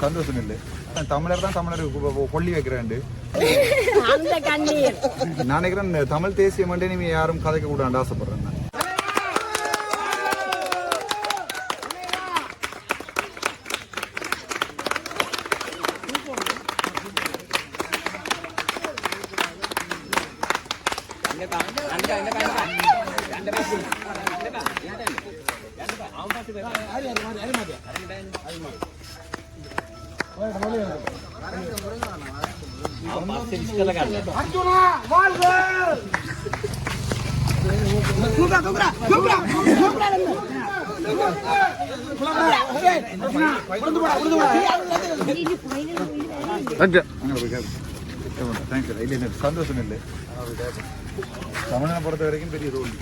சந்தோஷம் இல்லை தமிழர் தான் தமிழர் கொல்லி கண்ணீர். நான் நினைக்கிறேன் தமிழ் தேசியம் மட்டும் இனிமே யாரும் கதைக்க கூடாது ஆசைப்படுறேன். நான். அங்கே போய் கேளு. தேங்க்யூ இல்லை சந்தோஷம் இல்லை தமிழனை பொறுத்த வரைக்கும் பெரிய ரோல்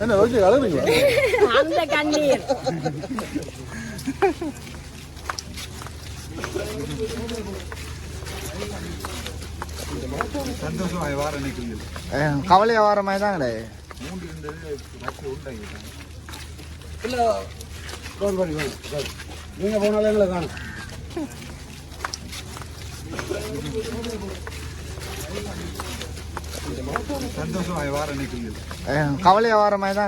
என்ன ஓகே அழுறீங்க அந்த கண்ணீர். சந்தோஷம் வார நிற்கிறது கவலையா வர மாதிரி தாங்களே மூன்று இருந்தது பத்து உண்டாகிட்டாங்க இல்லை ஃபோன் பண்ணி வேணும் சரி நீங்கள் போனாலும் எங்களை காணும் சந்தோஷம் வார நிற்கிறது கவலையா வர மாதிரி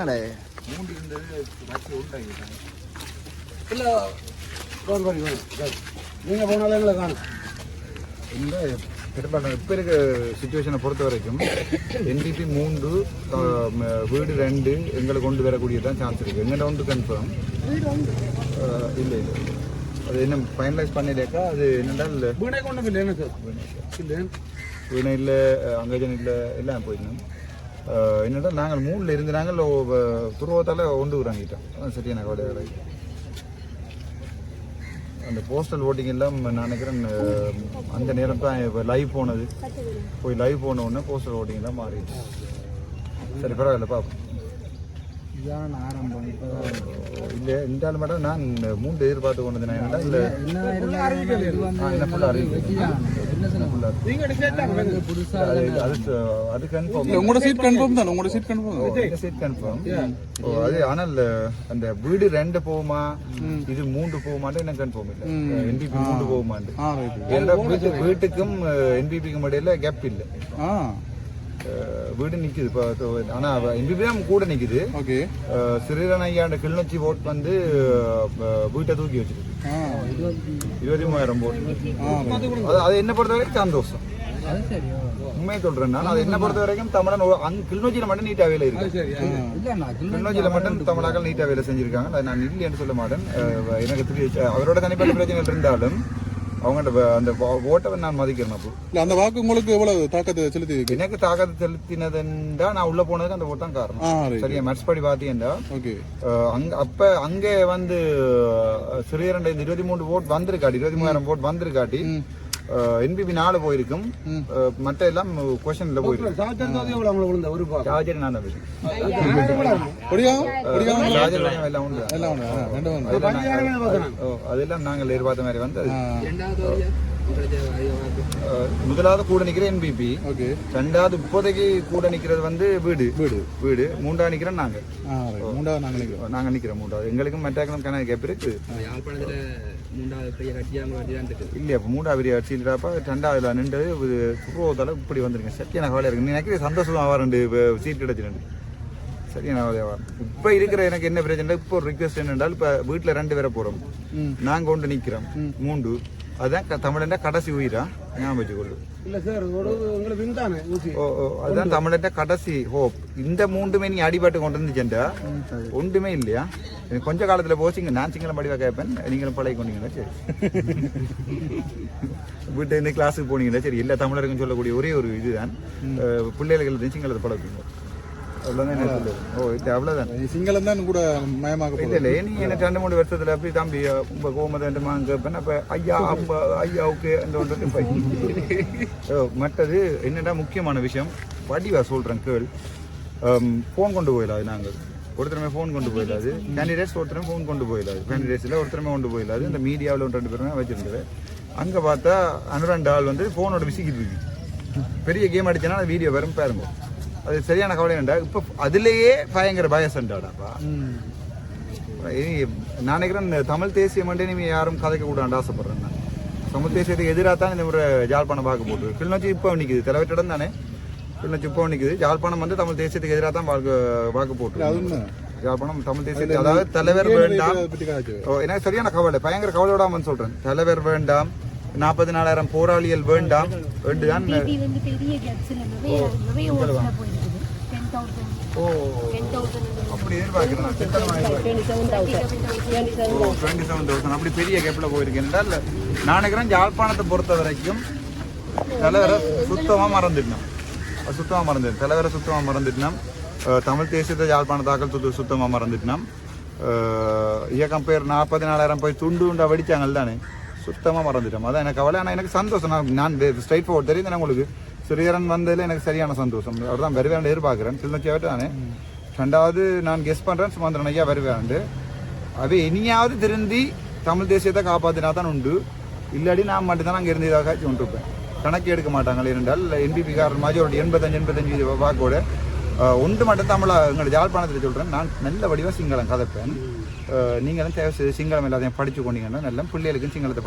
இருந்தது பத்து உண்டாகிட்டாங்க இல்லை நீங்கள் போனாலும் எங்களை காணும். இந்த பெரும்பாலும் இப்போ இருக்க சுச்சுவேஷனை பொறுத்த வரைக்கும் என்டிபி மூன்று வீடு ரெண்டு எங்களை கொண்டு வரக்கூடியதான் சான்ஸ் இருக்கு. எங்கிட்ட ஒன்று கன்ஃபார்ம் இல்லை இல்லை. அது என்ன ஃபைனலைஸ் பண்ணிலேக்கா அது என்னென்றால் வீணை கொண்டு இல்லை சார்? இல்லை. வீணை அங்கஜனில் இல்லை எல்லாம் போயிருந்தோம். என்னடா நாங்கள் மூணில் இருந்து நாங்கள் துருவத்தால் கொண்டு வராங்கிட்டோம் சரியான கவலை அந்த போஸ்டல் ஓட்டிங் எல்லாம் நான் நினைக்கிறேன் அந்த நேரம் தான் இப்போ லைவ் போனது. போய் லைவ் போன உடனே போஸ்டல் ஓட்டிங் எல்லாம் மாறிடுச்சு. சரி பரவாயில்ல பார்ப்போம் இதான் ஆரம்பம் இப்போ இல்லை இந்த ஆள் மட்டும் நான் மூன்று எதிர்பார்த்து கொண்டு வந்தேன் என்னடா இல்லை ஆ, என்ன ஃபுல்லாக அறிவிக்கல. புதுசாக அது கன்ஃபார்ம் உங்களோட சீட் கன்ஃபார்ம் தானே? உங்களோட சீட் கன்ஃபார்ம் சீட் கன்ஃபார்ம் ஓ அது ஆனால் அந்த வீடு ரெண்டு போகுமா? இது மூன்று போகுமான்னு எனக்கு கன்ஃபார்ம் இல்லை. என்பிபி மூன்று வீட்டு வீட்டுக்கும் என்பிபிக்கும் இடையில கேப் இல்லை. வீடு நிக்குது. இப்போ ஆனா என்பிபி தான் கூட நிக்குது. ஓகே. சிறிரன் ஐயாண்ட கிளிநொச்சி ஓட் வந்து வீட்டை தூக்கி வச்சிருக்கு. இருபத்தி மூவாயிரம் போட்டு ஆ அது அது என்ன பொறுத்த வரைக்கும் சந்தோஷம். உண்மையை சொல்றேன் நான். அது என்ன பொறுத்த வரைக்கும் தமிழன் அங்க கிளிநொச்சியில மட்டும் நீட்டா வேலை இருக்கு. கிளிநொச்சியில மட்டும் தமிழாக்கள் நீட்டா வேலை செஞ்சிருக்காங்க. அதை நான் இல்லைன்னு சொல்ல மாட்டேன். எனக்கு தெரிய அவரோட தனிப்பட்ட பிரச்சனைகள் இருந்தாலும் அவங்கள்ட்ட வ- அந்த ஓட்டை நான் மதிக்கிறேன் அப்போ. இல்ல அந்த வாக்கு உங்களுக்கு எவ்வளவு தாக்கத்தை செலுத்தி எனக்கு தாக்கத்தை செலுத்தினதுண்டா நான் உள்ள போனதுக்கு அந்த ஓட்டம் காரணம். சரியா? மேட்ச் படி பாத்தீங்கன்னா ஓகே. அங்க அப்ப அங்கே வந்து சிறியரண்ட இந்த இருபத்தி மூணு ஓட் வந்திருக்காட்டி இருபத்தி மூவாயிரம் ஓட் வந்திருக்காட்டி என்பிபி நாலு போயிருக்கும். மத்த எல்லாம் கொஸ்டின்ல போயிருக்கும். சார்ஜர் நான் அதெல்லாம் நாங்கள் எதிர்பார்த்த மாதிரி வந்து முதலாவது கூட நிக்கிற என்பிபி ஓகே. ரெண்டாவது இப்போதைக்கு கூட நிக்கிறது வந்து வீடு. வீடு. வீடு. மூன்றாவது நிக்கிறோம் நாங்க. மூணாவது நாங்க நினைக்கிறோம் நாங்க நிக்கிறோம் மூன்றாவது. எங்களுக்கும் மெட்டாக்களும் கணக்கு கேப் இருக்கு. மூன்றாவது பெரிய இல்லையா இப்போ மூன்றாவது அடிச்சுட்டாப்பா ரெண்டாவதுல நின்றது சுருவத்தால இப்படி வந்துருங்க சத்தியான கவலையா இருக்கு. நீ நினைக்கிற சந்தோஷமா வரண்டு சீட் கிடைச்சிருந்து சரியான இப்போ இருக்கிற எனக்கு என்ன பிரச்சனை இப்போ ஒரு ரிக்வெஸ்ட் என்னென்றால் இப்போ வீட்டில் ரெண்டு பேரை போகிறோம் நாங்கள் கொண்டு நிற்கிறோம் மூன்று. அதுதான் தமிழன்ட கடைசி உயிரா? ஞாபகம் வச்சுக்கொள்ளு. இல்லை சார் உங்களுக்கு ஊசி. ஓ ஓ அதுதான் தமிழன்ட கடைசி ஹோப் இந்த மூன்றுமே நீ அடிபாட்டு கொண்டு வந்துச்சேன்டா ஒன்றுமே இல்லையா? எனக்கு கொஞ்ச காலத்துல போச்சுங்க. நான் சிங்களம் படிவா கேட்பேன் நீங்களும் பழகி கொண்டீங்கன்னா சரி. வீட்டு இந்த கிளாஸுக்கு போனீங்கன்னா சரி எல்லா தமிழருக்கும் சொல்லக்கூடிய ஒரே ஒரு இதுதான். அஹ், பிள்ளைகள் சிங்களத்தை பழகுங்க. ஓ இது அவ்வளோதான் சிங்களம் தான் கூட மயமாக இல்ல நீ எனக்கு ரெண்டு மூணு வருஷத்துல அப்படி தம்பி உங்க கோமதண்டமா கேட்பேன் அப்ப ஐயா அப்பா ஐயாவுக்கு அந்த ஒன்று மற்றது என்னடா முக்கியமான விஷயம்? வடிவா சொல்றேன் கேள். ஃபோன் கொண்டு போயிடலாம் அது நாங்கள் ஒருத்தருமே ஃபோன் கொண்டு போயிடாது. கேண்டிடேட்ஸ் ஒருத்தரும் ஃபோன் கொண்டு போயிடாது. கேண்டிடேட்ஸில் ஒருத்தருமே கொண்டு போயிடாது. இந்த மீடியாவில் ஒன்று ரெண்டு பேருமே வச்சிருந்தது. அங்கே பார்த்தா அனுரண்டு ஆள் வந்து ஃபோனோட விசிக்கிட்டு இருக்கு. பெரிய கேம் அடிச்சேன்னா அந்த வீடியோ வரும் பாருங்க. அது சரியான கவலை வேண்டா இப்போ அதுலேயே பயங்கர பயசண்டாடாப்பா நான் நினைக்கிறேன் இந்த தமிழ் தேசியம் மட்டும் இனிமே யாரும் கதைக்க கூடாண்டு ஆசைப்படுறேன் நான். தமிழ் தேசியத்துக்கு எதிராக தான் இந்த முறை ஜாழ்ப்பாணம் பார்க்க போட்டு கிளிநொச்சி இப்போ நிற்குது தலைவற்றிடம் தானே. கிளிநொச்சி இப்போ நிற்குது ஜாழ்ப்பாணம் வந்து தமிழ் தேசியத்துக்கு எதிராக தான் பார்க்க பார்க்க போட்டு ஜாழ்ப்பாணம் தமிழ் தேசியத்துக்கு அதாவது தலைவர் வேண்டாம். எனக்கு சரியான கவலை. பயங்கர கவலையோடாமன்னு சொல்றேன். தலைவர் வேண்டாம். நாற்பது நாலாயிரம் போராளிகள் வேண்டாம். வேண்டுதான். இது வந்து பெரிய கேப்ஸ்ல நிறைய நிறைய ஓட்ஸ்ல போயிருக்குது டென் தௌசண்ட் ஓ அப்படி எதிர்பார்க்கிறேன். நான் சித்தனமா எதிர்பார்க்கிறேன். ஓ, 27,000 அப்படி பெரிய கேப்ல போயிருக்கேன் என்றால் நான் நினைக்கிறேன் யாழ்ப்பாணத்தை பொறுத்த வரைக்கும் தலைவரை சுத்தமா மறந்துட்டோம் சுத்தமாக சுத்தமா தலைவரை சுத்தமா மறந்துட்டோம் தமிழ் தேசியத்தை யாழ்ப்பாணத்தாக்கள் சுத்த சுத்தமா மறந்துட்டோம் இயக்கம் பேர் நாற்பது நாலாயிரம் போய் துண்டு உண்டா வடிச்சாங்க தானே சுத்தமா மறந்துட்டோம். அதான் எனக்கு கவலை. ஆனால் எனக்கு சந்தோஷம். நான் நான் ஸ்ட்ரைட் ஃபார்வர்ட் தெரியுது உங்களுக்கு? சிறியரன் வந்ததில் எனக்கு சரியான சந்தோஷம். அவர் தான் வருவேன் எதிர்பார்க்குறேன் கிளிநொச்சியாவட்டு தானே. ரெண்டாவது நான் கெஸ் பண்ணுறேன் சுமந்திரன் ஐயா வருவேன் அவை இனியாவது திருந்தி தமிழ் தேசியத்தை காப்பாற்றினா தான் உண்டு. இல்லாடி நான் மட்டும்தான் அங்கே இருந்து இதாக கொண்டிருப்பேன். கணக்கு எடுக்க மாட்டாங்களே என்றால் என்பிபி காரன் ஒரு எண்பத்தஞ்சு எண்பத்தஞ்சு இது வாக்கோட ஒன்று மட்டும் தமிழா எங்களோட யாழ்ப்பாணத்தில் சொல்கிறேன் நான் நல்ல வடிவாக சிங்களம் கதைப்பேன். நீங்களும் தேவை செய்து சிங்களம் எல்லாத்தையும் படிச்சு கொண்டீங்கன்னா நல்ல பிள்ளைகளுக்கும் சிங்களத்தை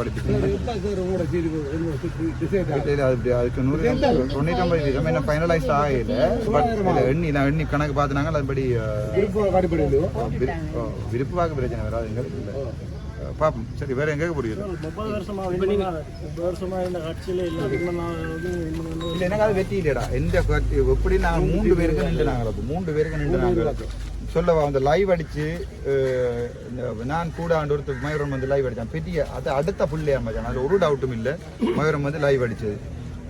அது அப்படி அதுக்கு நூறு தொண்ணூற்றொம்பது வீதம் என்ன ஃபைனலைஸ் ஆகல? பட் எண்ணி நான் எண்ணி கணக்கு பார்த்துனாங்க அதுபடி விருப்பு வாக்கு பிரச்சனை வராது எங்களுக்கு இல்லை. பார்ப்போம் சரி வேற எங்க புரியுது முப்பது வருஷமா முப்பது வருஷமா இந்த கட்சியில இல்லை எனக்கு அது வெற்றி இல்லையடா எந்த எப்படி நாங்கள் மூன்று பேருக்கு நின்று நாங்கள் மூன்று பேருக்கு நின்று நாங்கள் சொல்லவா அந்த லைவ் இந்த நான் கூட ஆண்டு ஒருத்தர் மயூரம் வந்து லைவ் அடிச்சான். பெரிய அது அடுத்த புள்ளையா மச்சான் அது ஒரு டவுட்டும் இல்லை. மயூரம் வந்து லைவ் அடிச்சது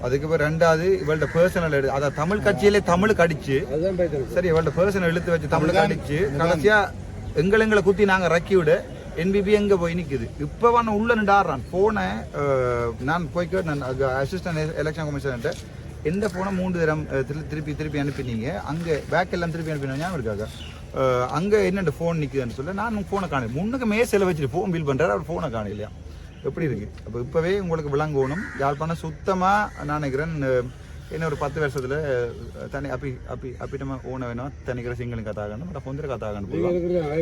அதுக்கு அப்புறம் ரெண்டாவது இவள்ட பர்சனல் எடு அதான் தமிழ் கட்சியிலே தமிழுக்கு அடிச்சு. சரி இவள்ட பர்சனல் இழுத்து வச்சு தமிழுக்கு அடிச்சு. கடைசியா எங்களை எங்களை குத்தி நாங்க ரக்கி விட. என்பிபி எங்க போய் நிக்குது? இப்ப நான் உள்ள நின்று ஆடுறான் போனை நான் போய் நான் அசிஸ்டன்ட் எலெக்ஷன் கமிஷன்ட்ட எந்த போனை மூன்று தரம் திருப்பி திருப்பி அனுப்பினீங்க? அங்க பேக் எல்லாம் திருப்பி அனுப்பினீங்க இருக்காங்க அங்கே என்னென்ன ஃபோன் நிற்குதுன்னு சொல்ல நான் ஃபோனை காணல. முன்னுக்கு மேசில் வச்சுட்டு ஃபோன் பில் பண்ணுறாரு அவர் ஃபோனை காணலையா? எப்படி இருக்குது அப்போ இப்போவே உங்களுக்கு விளங்கணும். யாழ்ப்பாணம் சுத்தமாக நான் நினைக்கிறேன் என்ன ஒரு பத்து வருஷத்துல தனி அப்பி அப்பி அப்பிட்டமா ஓன வேணும்? தனிக்கிற சிங்களுக்கு கதாகணும் மட ஹொந்தர கதாகணும் පුළුවන්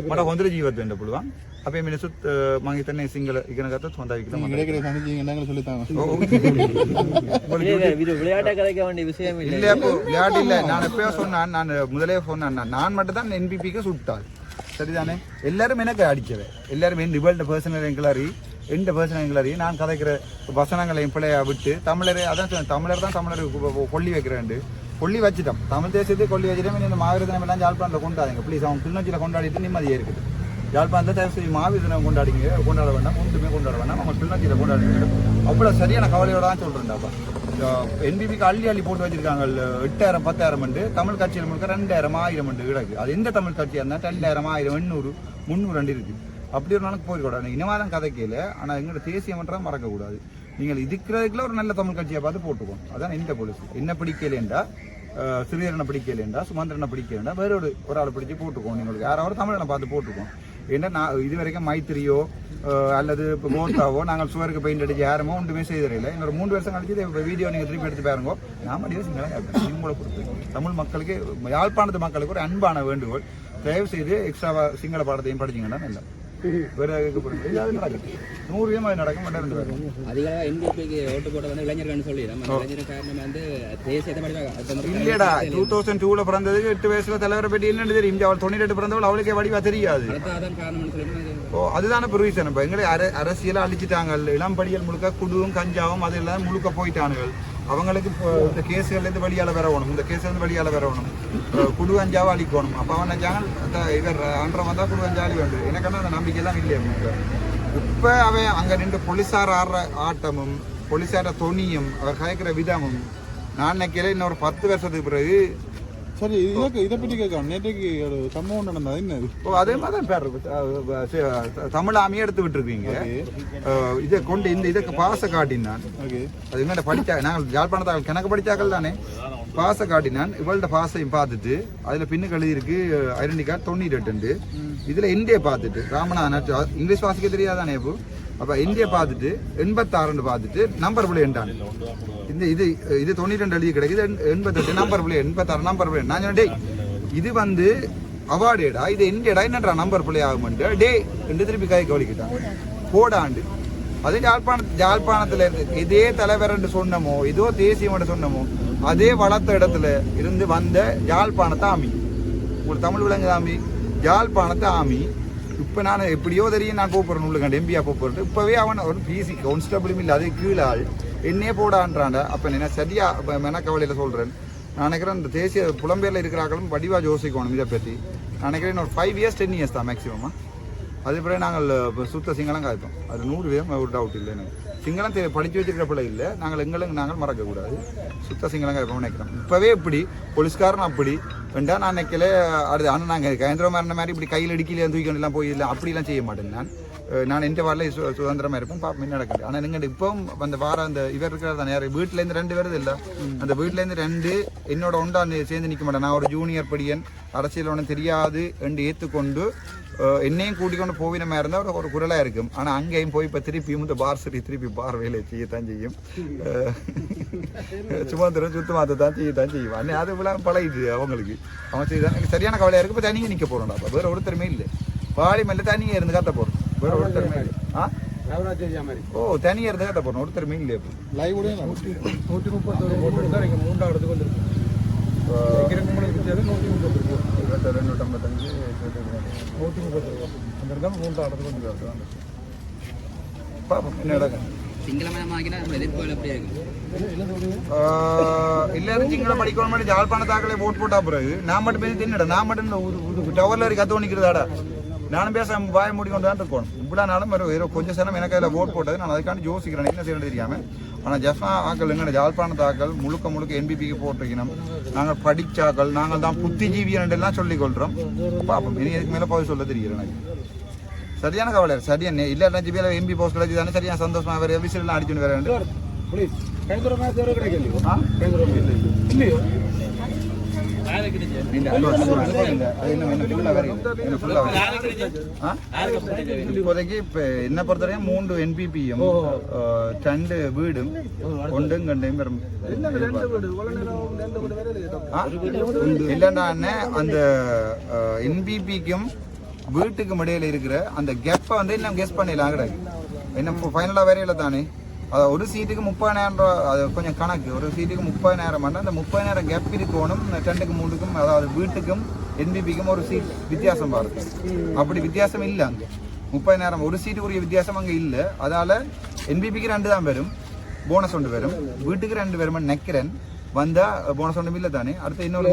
මට හොඳට ජීවත් වෙන්න පුළුවන් අපේ මිනිසුත් මම හිතන්නේ සිංහල ඉගෙන ගත්තොත් හොඳයි කියලා මම கிடைக்கிற சனி ஜீங்கன்னு சொல்லி தாங்க விளையாட்டை கலைக்க வேண்டிய விஷயம் இல்லை. இல்ல அப்போ விளையாட்டு இல்ல. நான் எப்பயோ சொன்னான் நான் முதலே சொன்னேன் நான் மட்டும் தான் என்பிபிக்கு சுட்டாள். சரிதானே? எல்லாரும் எனக்கு அடிக்கவே எல்லாரும் என் ரிவல்ட் பர்சனல் என்களாரி எந்த பர்சனல் நான் கதைக்கிற வசனங்களையும் பிள்ளைய விட்டு தமிழர் அதான் சொன்னேன் தமிழர் தான் தமிழர் கொல்லி வைக்கிறேன் கொல்லி வச்சுட்டோம். தமிழ் தேசியத்தை கொல்லி வச்சுட்டோம். இந்த இந்த மாவீரதனம் எல்லாம் ஜாழ்ப்பாணத்தில் கொண்டாடுங்க ப்ளீஸ் அவன் கிளிநொச்சியில் கொண்டாடிட்டு நிம்மதியாக இருக்குது. ஜாழ்ப்பாணத்தை தயவு மாவீர மாவீரதனம் கொண்டாடிங்க. கொண்டாட வேண்டாம். ஒன்றுமே கொண்டாட வேண்டாம். அவங்க கிளிநொச்சியில் கொண்டாடுங்க அவ்வளோ சரியான கவலையோட தான் சொல்கிறேன்டாப்பா என்பிபிக்கு அள்ளி அள்ளி போட்டு வச்சிருக்காங்க எட்டாயிரம் பத்தாயிரம் உண்டு தமிழ் கட்சியில் முழுக்க ரெண்டாயிரம் ஆயிரம் உண்டு கிடக்கு. அது எந்த தமிழ் கட்சியாக இருந்தால் ரெண்டாயிரம் ஆயிரம் எண்ணூறு முந்நூறு ரெண்டு இருக்குது அப்படி ஒரு நாளுக்கு போயிருக்கூடாது இனவாதம் கதைக்கையில் ஆனால் எங்களோட தேசிய மன்றம் மறக்கக்கூடாது. நீங்கள் இதுக்கிறதுக்குள்ள ஒரு நல்ல தமிழ் கட்சியை பார்த்து போட்டுக்கோம் அதான் இந்த பொலிசி என்ன பிடிக்கலேண்டா அஹ், சிறியரனை பிடிக்கலையேண்டா? சுமந்திரனை பிடிக்கலேண்டா வேற ஒரு ஒரு ஆளை பிடிச்சி போட்டுக்கோம் உங்களுக்கு யாராவது தமிழனை பார்த்து போட்டுக்கோங்க. ஏன்னா நான் இது வரைக்கும் மைத்திரியோ அல்லது இப்போ கோத்தாவோ நாங்கள் சுவருக்கு பெயிண்ட் அடிச்சு யாருமோ ஒன்றுமே செய்ததில்லை. இன்னொரு மூணு வருஷம் கழிச்சு இப்போ வீடியோ நீங்கள் திருப்பி எடுத்து பாருங்க. நான் மட்டும் சிங்களம் கேட்பேன் இவங்களை கொடுத்து தமிழ் மக்களுக்கு யாழ்ப்பாணத்து மக்களுக்கு ஒரு அன்பான வேண்டுகோள். தயவு செய்து எக்ஸ்ட்ராவா சிங்கள பாடத்தையும் படிச்சீங்கன்னா நல்லா நூறு அது நடக்கும் அதிகமாக என்பிபிக்கு ஓட்டு போட்ட வந்து இளைஞர்கள் சொல்லி நம்ம இளைஞர் காரணம் வந்து தேசியத்தை டூ தௌசண்ட் டூல பிறந்ததுக்கு எட்டு வயசுல தலைவரை பற்றி என்னன்னு தெரியும்? அவள் தொண்ணூறு எட்டு பிறந்தவள் அவளுக்கே வடிவா தெரியாது. ஓ அதுதானே இப்போ ரீசன் இப்போ எங்களை அர அரசியலை அழிச்சிட்டாங்க. இளம்படிகள் முழுக்க குடுவும் கஞ்சாவும் அது எல்லாம் முழுக்க போயிட்டானுகள். அவங்களுக்கு இப்போ இந்த கேஸுகள்லேருந்து வெளியால் வரணும் இந்த கேஸ்லேருந்து வெளியால் வரணும் குழு குடு அழிக்கணும். அப்போ அவன் நினச்சாங்க அந்த இவர் அன்ற வந்தால் குடு அஞ்சாலி வேண்டும் எனக்கான அந்த நம்பிக்கையெல்லாம் இல்லை இப்போ அவன் அங்கே நின்று போலீஸார் ஆடுற ஆட்டமும் போலீஸார தொனியும் அவர் கயக்கிற விதமும் நான் நினைக்கல இன்னொரு பத்து வருஷத்துக்கு பிறகு சரி இதை இதை பற்றி கேட்கணும். நேற்றைக்கு ஒரு சம்பவம் நடந்தது. என்ன இது? ஓ அதே மாதிரி தான் பேர் தமிழ் ஆமியே எடுத்து விட்டுருக்கீங்க இதை கொண்டு இந்த இதுக்கு பாச காட்டினான் ஓகே. அது எங்கிட்ட படிச்சா நாங்கள் யாழ்ப்பாணத்தாக்கள் கணக்கு படிச்சாக்கள் தானே. பாஸை காட்டினான் இவள்கிட்ட பாஸையும் பார்த்துட்டு அதில் பின்னுக்கு எழுதியிருக்கு ஐடென்டி கார்டு தொண்ணூற்றி எட்டு இதில் இந்தியை பார்த்துட்டு ராமநாதன் இங்கிலீஷ் வாசிக்க தெரியாதானே இப்போ? அப்போ இந்தியை பார்த்துட்டு எண்பத்தாறுன்னு பார்த்துட்டு நம்பர் பிள்ளை எண்டான். இந்த இது இது தொண்ணூற்றி ரெண்டு எழுதி கிடைக்குது எண்- எண்பத்தெட்டு நம்பர் பிள்ளை எண்பத்தாறு நம்பர் பிள்ளை நான் சொன்னேன் இது வந்து அவார்டேடா இது இந்தியடா என்னடா நம்பர் பிள்ளை ஆகுமெண்டு டே என்று திருப்பி கை கவலிக்கிட்டான் போடாண்டு அது யாழ்ப்பாண ஜாழ்ப்பாணத்தில் இருந்து இதே தலைவர்ன்று சொன்னமோ இதோ தேசியம் சொன்னமோ அதே வளர்த்த இடத்துல இருந்து வந்த யாழ்ப்பாணத்தை ஆமி. ஒரு தமிழ் விலங்கு ஆமி யாழ்ப்பாணத்தை ஆமி இப்போ நான் எப்படியோ தெரியும் நான் போகிறேன் உள்ள எம்பியா போகிறேன் இப்போவே அவன் ஒரு பிசி கான்ஸ்டபிளும் இல்லை அது கீழாள் என்னையே போடான்றாண்ட அப்போ என்ன சரியா மெனக்கவலையில் சொல்கிறேன் நான் நினைக்கிறேன் இந்த தேசிய புலம்பெயரில் இருக்கிறார்களும் வடிவா யோசிக்கணும் இதை பற்றி நான் நினைக்கிறேன் ஒரு ஃபைவ் இயர்ஸ் டென் இயர்ஸ் தான் மேக்ஸிமமாக அது பிறகு நாங்கள் இப்போ சுத்த சிங்களம் காய்ப்போம் அது நூறு பேரும் ஒரு டவுட் இல்லை எனக்கு. சிங்களம் தேவை படிச்சு வச்சிருக்கிற பிள்ளை இல்லை. நாங்கள் எங்களுக்கு நாங்கள் மறக்கக்கூடாது சுத்த சிங்களம் காய்ப்போம் நினைக்கிறோம். இப்போவே இப்படி போலீஸ்காரன் அப்படி. வேண்டாம் நான் நினைக்கல அடுத்து ஆனால் நாங்கள் கேந்திர மாதிரி மாதிரி இப்படி கையில் இடுக்கில தூக்கிலாம் எல்லாம் போயிடலாம் அப்படிலாம் செய்ய மாட்டேன் நான். நான் எந்த வாரில் சு சுதந்திரமாக இருப்பேன். பாப்போம் என்ன நடக்குது ஆனால் நீங்கள் இப்பவும் அந்த வார அந்த இவர் இருக்கிறது தானே? யார்? வீட்டிலேருந்து ரெண்டு வருது இல்லை. அந்த வீட்டிலேருந்து ரெண்டு என்னோட ஒன்றா சேர்ந்து நிற்க மாட்டேன். நான் ஒரு ஜூனியர் படியன். அரசியல் ஒன்றும் தெரியாது என்று ஏற்றுக்கொண்டு என்னையும் கூட்டிக் கொண்டு போவின மாதிரி இருந்தால் ஒரு ஒரு குரலாக இருக்கும். ஆனால் அங்கேயும் போய் இப்போ திருப்பியும் இந்த பார் சரி திருப்பி பார் வேலையை செய்யத்தான் செய்யும். அஹ் சுமந்திரம் சுத்தமாத்த தான் செய்யத்தான் செய்யும். அன்னை அது விழா பழகிது அவங்களுக்கு. அவன் செய்தான் எனக்கு சரியான கவலையாக இருக்கு. இப்போ தனியாக நிற்க போகிறோம்டா வேறு ஒருத்தருமே இல்லை. பாடி மேலே தனியாக இருந்து கத்த போகிறோம் வேறு ஒருத்தருமே இல்லை ஆ? ஓ தனியாக இருந்து கத்த போகிறோம் ஒருத்தருமே இல்லை இப்போ லைவ் உடைய நூற்றி முப்பத்தொரு போட்டு தான் இங்கே மூன்றாவது வந்துருக்கு. நூற்றி முப்பத்தி இருபத்தி ரெண்டு ஐம்பத்தஞ்சு நூற்றி முப்பத்தி ரூபா அந்த இருந்தால் மூன்றாவது வந்துருக்கு பாப்போம் என்ன நடக்கும் எல்லாரும் சிங்களம் படிக்கணும் மாதிரி ஜாழ்ப்பாணத்தாக்களே ஓட் போட்டா பிறகு நான் மட்டும் பேசி தின்னுடா நான் மட்டும் இந்த டவர்ல கத்து நிற்கிறதாடா நானும் பேச வாய மூடிக்கொண்டு தான் இருக்கணும் வேறு வேறு கொஞ்சம் சனம் எனக்கு அதில் ஓட் போட்டது. நான் அதுக்காண்டி யோசிக்கிறேன் என்ன செய்யறது தெரியாம. ஆனால் ஜஃபா ஆக்கள் எங்கட ஜாழ்ப்பாணத்தாக்கள் முழுக்க முழுக்க என்பிபிக்கு போட்டிருக்கணும் நாங்கள் படிச்சாக்கள் நாங்கள் தான் புத்திஜீவியன் எல்லாம் சொல்லிக் கொள்கிறோம் பார்ப்போம் இனி இதுக்கு மேலே போய் சொல்ல எனக்கு. சரியான கவலை சரியான இல்லை அஞ்சு பேர் எம்பி போஸ்ட் கிடைச்சி தானே சரியான சந்தோஷமா வேறு விசிலாம் அடிச்சுன்னு வேற இப்போதைக்கு இப்ப என்ன பொறுத்தவரையும் மூன்று என்பிபியும் ரெண்டு வீடும் ஒன்றும் கண்டையும் பெறும். இல்லைன்னா அந்த என்பிபிக்கும் வீட்டுக்கும் இடையில இருக்கிற அந்த கெப்பை வந்து இன்னும் கெஸ் பண்ணிடலாம் கிடையாது இன்னும் ஃபைனலாக வரையில தானே. அது ஒரு சீட்டுக்கு முப்பதாயிரம் ரூபா அது கொஞ்சம் கணக்கு. ஒரு சீட்டுக்கு முப்பதாயிரம் பண்ண அந்த முப்பதாயிரம் கேப் இருக்கணும் ரெண்டுக்கு மூணுக்கும் அதாவது வீட்டுக்கும் என்பிபிக்கும் ஒரு சீட் வித்தியாசம் பாருங்க. அப்படி வித்தியாசம் இல்லை அங்கே. முப்பதாயிரம் ஒரு சீட்டுக்குரிய வித்தியாசம் அங்கே இல்லை. அதால என்பிபிக்கு ரெண்டு தான் வரும். போனஸ் ஒன்று வரும். வீட்டுக்கு ரெண்டு வரும் நினைக்கிறேன். வந்தா போனஸ் ஒன்றும் இல்லை தானே. அடுத்து இன்னொரு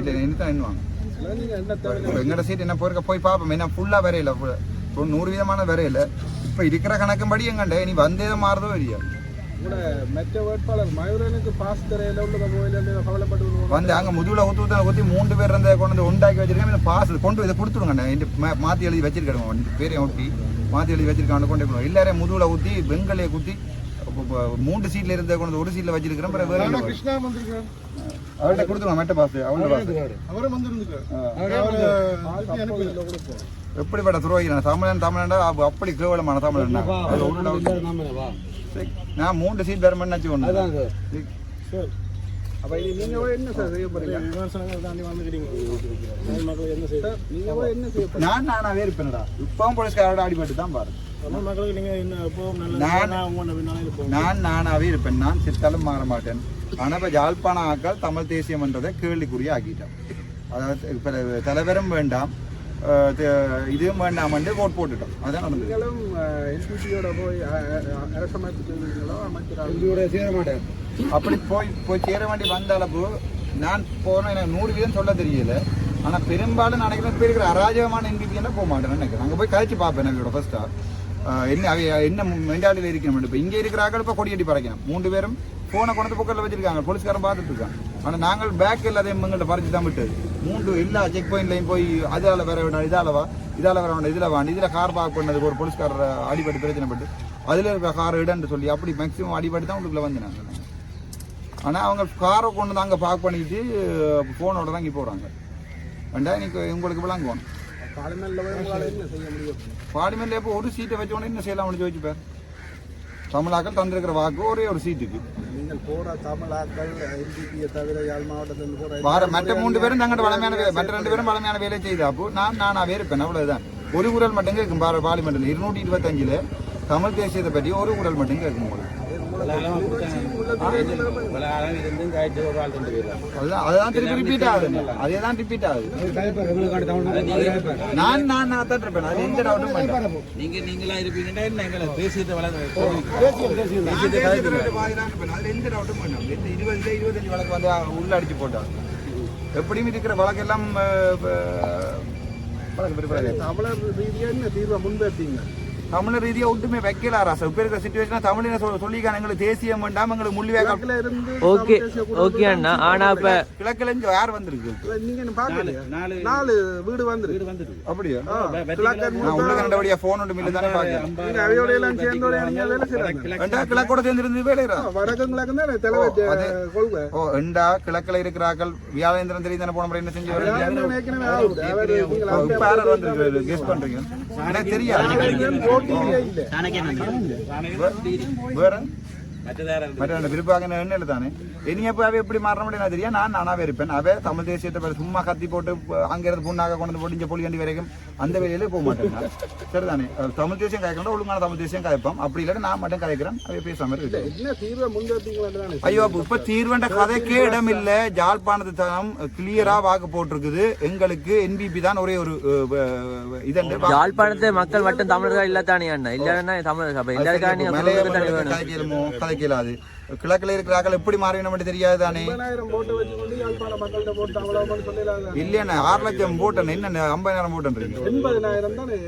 இல்லை இன்னும் தான் இன்னும் எங்கட சீட் என்ன போயிருக்க? போய் பார்ப்போம் என்ன ஃபுல்லா வரையில. ஒரு நூறு விதமான வரையில. இப்ப இருக்கிற கணக்கும்படி எங்கண்ட இனி வந்தே மாறுதோ இல்லையா? மற்ற வேட்பாளர் மயூரனுக்கு பாஸ் தரையில உள்ளத போயில கவலைப்பட்டு வந்து அங்க முதுகுல ஊத்து ஊத்த ஊத்தி மூன்று பேர் இருந்த கொண்டு வந்து உண்டாக்கி வச்சிருக்கேன் இந்த பாஸ் கொண்டு இதை கொடுத்துருங்க இந்த மா- மாத்தி எழுதி வச்சிருக்கேன் பேரையும் ஒட்டி மாத்தி எழுதி வச்சிருக்காங்க. கொண்டு போய் எல்லாரையும் முதுகுல ஊத்தி வெங்கலையை குத்தி மூன்று சீட்ல இருந்த கொண்டு ஒரு வச்சிருக்கிறேன் பிறகு கிருஷ்ணா வந்திருக்காரு அவர்கிட்ட கொடுத்துருங்க மெட்ட பாஸ் வந்திருந்துக்காரு எப்படிப்பட்ட துரோகி நான் தமிழன் தமிழன்டா அப்ப அப்படி கேவலமான தமிழன் நான். மூன்று சீட் பெற பண்ணி ஒன்று அப்ப இனி நீங்க போய் என்ன சார் செய்ய போறீங்க? விமர்சனங்கள் தாண்டி வந்துக்கிறீங்க. மக்கள் என்ன செய்ய நீங்க போய் என்ன செய்ய போறீங்க? நான் நானாவே இருப்பேனடா இப்பவும் போலீஸ்காரோட அடிபட்டு தான் பாரு. நான்- நானாவே இருப்பேன். நான் சித்தாலும் மாற மாட்டேன். ஆனா இப்ப யாழ்ப்பாண ஆக்கள் தமிழ் தேசியம்ன்றதை கேள்விக்குரிய ஆக்கிட்டேன் அதாவது இப்ப தலைவரும் வேண்டாம் இதுவும் வேண்டாம் ஓட் போட்டுட்டோம். அதான் நடந்தது. நீங்களும் என்சிபியோட போய் அரசமைப்பு செய்வீங்களோ அமைச்சராக இவரை சேர மாட்டேன். அப்படி போய் போய் சேர வேண்டி வந்த அளவு நான் போன எனக்கு நூறு வீதம் சொல்ல தெரியல. ஆனா பெரும்பாலும் நான் நினைக்கிறேன் இப்ப இருக்கிற அராஜகமான என்பிபின்னா போக மாட்டேன் நினைக்கிறேன். அங்க போய் கழிச்சு பார்ப்பேன் என்னோட ஃபர்ஸ்டா என்ன என்ன மெண்டாலியில் இருக்கணும் இப்போ இங்கே இருக்கிற ஆக்கள் இப்போ கொடியடி பறக்கணும் மூன்று பேரும் ஃபோனை கொண்டு பக்கத்தில் வச்சிருக்காங்க. போலீஸ்காரன் பார்த்துட்டு இருக்கான். ஆனால் நாங்கள் பேக் எல்லாத்தையும் எங்கள்கிட்ட பறிச்சு தான் விட்டு மூன்று எல்லா செக் பாயிண்ட்லையும் போய் அதால் வேற வேண்டாம் இதால் வா இதால் வர வேண்டாம் இதில் வாண்டி இதில் கார் பார்க் பண்ணதுக்கு ஒரு போலீஸ்காரர் அடிபட்டு பிரச்சனை பட்டு அதில் இருக்க கார் இடன்னு சொல்லி அப்படி மேக்ஸிமம் அடிபட்டு தான் உள்ளுக்குள்ள வந்து நாங்கள் ஆனால் அவங்க காரை கொண்டு வந்து அங்கே பார்க் பண்ணிட்டு ஃபோனோட தான் இங்கே போகிறாங்க ரெண்டா இன்னைக்கு உங்களுக்கு விளங்குவோம். பார்லிமெண்ட்ல இப்போ ஒரு சீட்டை வச்சோன்னே என்ன செய்யலாம் யோசிச்சுப்பார் தமிழாக்கள் தந்திருக்கிற வாக்கு ஒரே ஒரு சீட்டுக்கு நீங்கள் போற தமிழாக்கள் எம்பிபியை தவிர யாழ் மாவட்டத்தில் போற வார மற்ற மூன்று பேரும் தங்கள்ட்ட வளமையான மற்ற ரெண்டு பேரும் வளமையான வேலை செய்தா அப்போ நான் நானாவே இருப்பேன் அவ்வளவுதான் ஒரு குரல் மட்டும் பார பார்லிமெண்ட்ல இருநூற்றி இருபத்தஞ்சுல தமிழ் தேசியத்தை பற்றி ஒரு குரல் மட்டும் கேட்கும் உங்களுக்கு அதுதான் திருப்பி ரிப்பீட் ஆகுது. அதே தான் ரிப்பீட் ஆகுது. நான் நான் நான் தான் இருப்பேன். அது எந்த டவுட்டும் வேண்டாம். நீங்க நீங்களா இருப்பீங்கன்னா எங்களை தேசியத்தை வளர்ந்து எந்த டவுட்டும் எந்த இருபதுல இருபத்தஞ்சு வழக்கு வந்து உள்ள அடிச்சு போட்டாங்க. எப்படியும் இருக்கிற வழக்கெல்லாம். தமிழர் ரீதியா என்ன தீர்வை முன்வைத்தீங்க? தமிழர் ரீதியா ஒன்றுமே வைக்கல ராசா இப்ப இருக்கிற சுச்சுவேஷனா தமிழின சொல் சொல்லிக்கான எங்களுக்கு தேசியம் வேண்டாம் எங்களுக்கு முள்ளிவேக கிழக்குல இருந்து ஓகே ஓகே அண்ணா ஆனா இப்ப கிழக்குல இருந்து யார் வந்திருக்கு நீங்க என்ன பாக்கலையா நாலு நாலு வீடு வந்துருக்கு அப்படியா உள்ள கண்டபடியா போன் ஒன்று மில்லு தானே பாக்கிறேன் நீங்க அவையோட எல்லாம் சேர்ந்தோட வேலை கிழக்கோட சேர்ந்து இருந்து வேலையா வடக்கு கிழக்கு தான் தலைவர் கொள்கை ஓ ரெண்டா கிழக்குல இருக்கிறாக்கள் வியாழேந்திரன் தெரியும் தானே போன முறை என்ன செஞ்சு ஓ, இப்ப யார் வந்திருக்கு கெஸ் பண்றீங்க எனக்கு தெரியாது போட்டியே இல்லை வேற மற்றதார மற்ற விருப்பாக என்ன தானே? இனி எப்போ அவ எப்படி மாற முடியும் தெரியும் நான் நானாவே இருப்பேன். அவ தமிழ் தேசியத்தை பத்தி சும்மா கத்தி போட்டு ப- அங்க இருந்து புண்ணாக கொண்டு வந்து பொடிஞ்ச பொலியண்டி வரைக்கும் அந்த வேலையிலே போக மாட்டேன். சரிதானே? தமிழ் தேசியம் கதைக்கணும் ஒழுங்கான தமிழ் தேசியம் கதைப்போம். அப்படி இல்லாட்டி நான் மட்டும் கதைக்கிறேன். அவை பேசாம இருக்கு ஐயோ இப்ப தீர்வண்ட கதைக்கே இடம் இல்ல. ஜாழ்ப்பாணத்து தனம் கிளியரா வாக்கு போட்டிருக்குது. எங்களுக்கு என்பிபி தான் ஒரே ஒரு இதண்டு வா- யாழ்ப்பாணத்தை மக்கள் மட்டும் தமிழர்கள் இல்லத்தானே அண்ணா? இல்லன்னா தமிழ் அப்ப எல்லாருக்காக கதைக்கலுமோ கதைக்கலாது கிழக்குல இருக்கிறார்கள் எப்படி மாறின மட்டும் தெரியாது தானே இல்லையா ஆறு லட்சம் போட்டன் என்ன ஐம்பதாயிரம்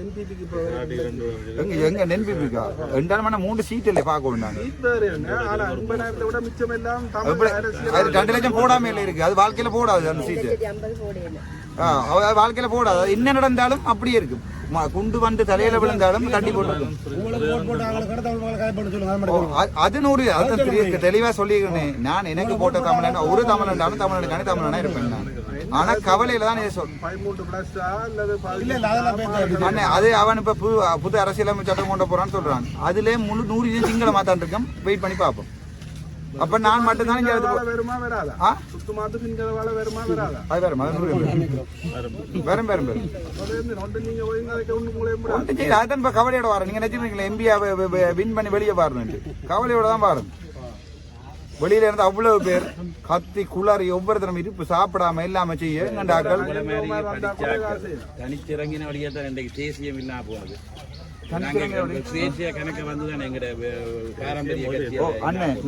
என்பிபிக்கு இப்போ எங்க எங்க நென்பிபிக்கா ரெண்டாயிரம் மணி மூணு சீட் இல்லை பார்க்க வேண்டாங்க ரெண்டு லட்சம் போடாம இல்லை இருக்கு அது வாழ்க்கையில போடாது அந்த சீட்டு வாழ்க்கையில போடாது. என்ன நடந்தாலும் அப்படியே இருக்கும். குண்டு வந்து தலையில விழுந்தாலும் ஓ, அ- அது நூறு அது தெளிவா சொல்லிக்கிறேன் நான் எனக்கு போட்ட தமிழன் ஒரு தமிழன்டாலும் தமிழனுக்கான தமிழனா இருப்பேன் நான். ஆனா கவலையில தான் இதை சொல் பதிமூன்று பிளஸ்டா அல்லது அண்ணே அது அவன் இப்ப புது புது அரசியலமைப்பு சட்டம் கொண்டு போறான்னு சொல்றான். அதுல முழு நூறு சிங்கள மாத்தான் இருக்கேன் வெயிட் பண்ணி பார்ப்போம். அப்ப நான் மட்டும் தான் இங்க அது வாழ வருமா வராதா ஆ சுத்து மாத்து திங்கள் வாழ வருமா உங்களே முடியாது ஒன்றும் செய்யல அதுதான் இப்ப கவலையோட வரேன் நீங்க நினைச்சிருக்கீங்களா எம்பியா வின் பண்ணி வெளியே பாருன்னு கவலையோட தான் பாருங்க வெளியில இருந்து அவ்வளவு பேர் கத்தி குளறி ஒவ்வொருத்தரும் இருப்பு சாப்பிடாம இல்லாம செய்ய தனிச்சிறங்கின வழியா தான் இன்றைக்கு தேசியம் இல்லாம போனது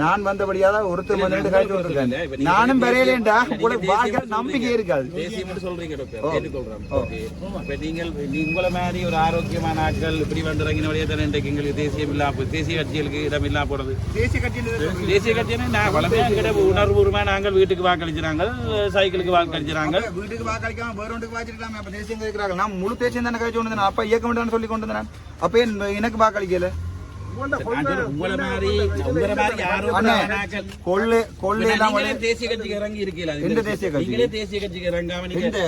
நான் வந்தபடியா தான் ஒருத்தர் வந்து கழிச்சு விட்டுருக்கேன் நானும் பெறையிலேண்டா நம்பிக்கை இருக்காது. சொல்றீங்க டாக்டர். நீங்கள் உங்களை மாதிரி ஒரு ஆரோக்கியமான ஆட்கள் இப்படி வந்துறங்கின வழியா தானே இன்றைக்கு எங்களுக்கு தேசியம் இல்லாம. தேசிய கட்சிகளுக்கு இடம் இல்லாம போறது. தேசிய கட்சியில் தேசிய நான் வளமையா எங்கிட்ட உணர்வுபூர்வமா நாங்கள் வீட்டுக்கு வாக்களிச்சுறாங்க சைக்கிளுக்கு வாக்களிச்சுறாங்க வீட்டுக்கு வாக்களிக்காம வேற ஒன்றுக்கு வாக்களிக்கலாமே அப்ப தேசியம் கேட்கிறாங்க நான் முழு தேசியம் தானே கழிச்சு கொண்டு அப்ப இயக்க வேண்டாம்னு சொல்லி கொண்டு வந்தேன். அப்ப ஏன் எனக்கு வாக்களிக்கல உங்களை மாதிரி உங்களை மாதிரி அண்ணே ஆரோக்கியமான ஆட்கள் கொள்ளை கொள்ளை எல்லாம் நீங்களே தேசிய கட்சிக்கு இறங்கி இருக்கீங்களா எந்த தேசிய கட்சி? நீங்களே தேசிய கட்சிக்கு இறங்காம நீங்க இந்த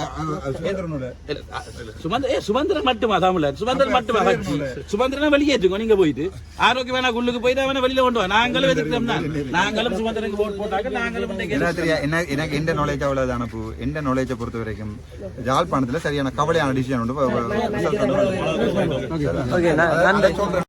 சுதந்திரனோட இல்ல, அ, சுமந்திர ஏ, சுமந்திரன் மட்டுமா தமிழர் சுமந்திரன் மட்டுமா கட்சி சுமந்திரனை வெளியேற்றுங்க நீங்க போயிட்டு ஆரோக்கியமான உள்ளுக்கு போயிட்டு அவனை வெளியில கொண்டு வா நாங்களும் எதிர்க்கிறோம் தான் நாங்களும் சுமந்திரனுக்கு ஓட் போட்டாங்க நாங்களும் என்ன எனக்கு எந்த நாலேஜ் அவ்வளவு அனுப்பு எந்த நாலேஜை பொறுத்த வரைக்கும் யாழ்ப்பாணத்துல சரியான கவலையான டிசிஷன் உண்டு